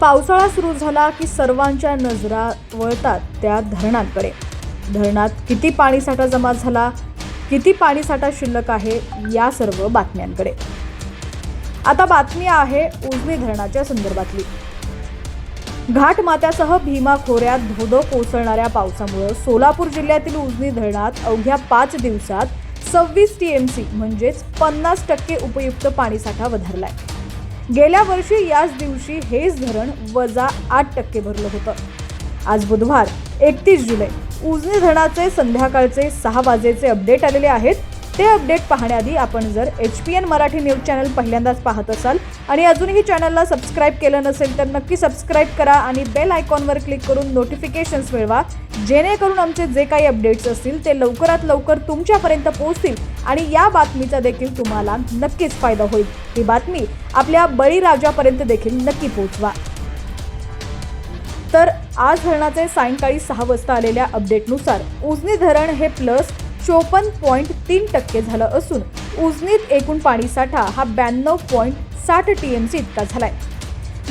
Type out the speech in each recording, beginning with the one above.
पावसाळा सुरू झाला की सर्वांच्या नजरा वळतात त्या धरणांकडे. धरणात किती पाणीसाठा जमा झाला किती पाणीसाठा शिल्लक आहे या सर्व बातम्यांकडे. आता बातमी आहे उजनी धरणाच्या संदर्भातली. घाटमात्यासह भीमा खोऱ्यात धोधो कोसळणाऱ्या पावसामुळे सोलापूर जिल्ह्यातील उजनी धरणात अवघ्या पाच दिवसात सव्वीस टीएमसी म्हणजेच पन्नास टक्के उपयुक्त पाणीसाठा वधारलाय. गेल्या वर्षी याच दिवशी हेच धरण वजा आठ टक्के भरलं होतं. आज बुधवार एकतीस जुलै उजनी धरणाचे संध्याकाळचे सहा वाजेचे अपडेट आलेले आहेत. ते अपडेट पाहण्याआधी आपण जर H P N Marathi news channel पहिल्यांदाच पाहत असाल आणि अजूनही चॅनलला सबस्क्राईब केलं नसेल तर नक्की सबस्क्राईब करा आणि बेल आयकॉनवर क्लिक करून नोटिफिकेशन्स मिळवा जेणेकरून आमचे जे काही अपडेट्स असतील ते लवकरात लवकर तुमच्यापर्यंत पोहोचतील आणि या बातमीचा देखील तुम्हाला नक्कीच फायदा होईल. ही बातमी आपल्या बळीराजापर्यंत देखील नक्की पोहोचवा. तर आज धरणाचे सायंकाळी सहा वाजता आलेल्या अपडेटनुसार उजनी धरण हे प्लस चोपन्न पॉईंट तीन टक्के झालं असून उजनीत एकूण पाणीसाठा हा ब्याण्णव पॉईंट साठ टी एम सी इतका झालाय.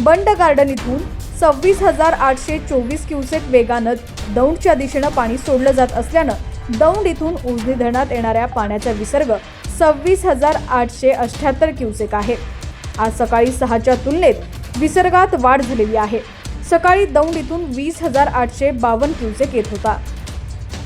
बंड गार्डन इथून सव्वीस हजार आठशे चोवीस क्युसेक वेगानं दौंडच्या दिशेनं पाणी सोडलं जात असल्यानं दौंड इथून उजनी धरणात येणाऱ्या पाण्याचा विसर्ग सव्वीस हजार आठशे अठ्ठ्याहत्तर क्युसेक आहे. आज सकाळी सहाच्या तुलनेत विसर्गात वाढ झालेली आहे. सकाळी दौंड इथून वीस हजार आठशे बावन्न क्युसेक येत होता.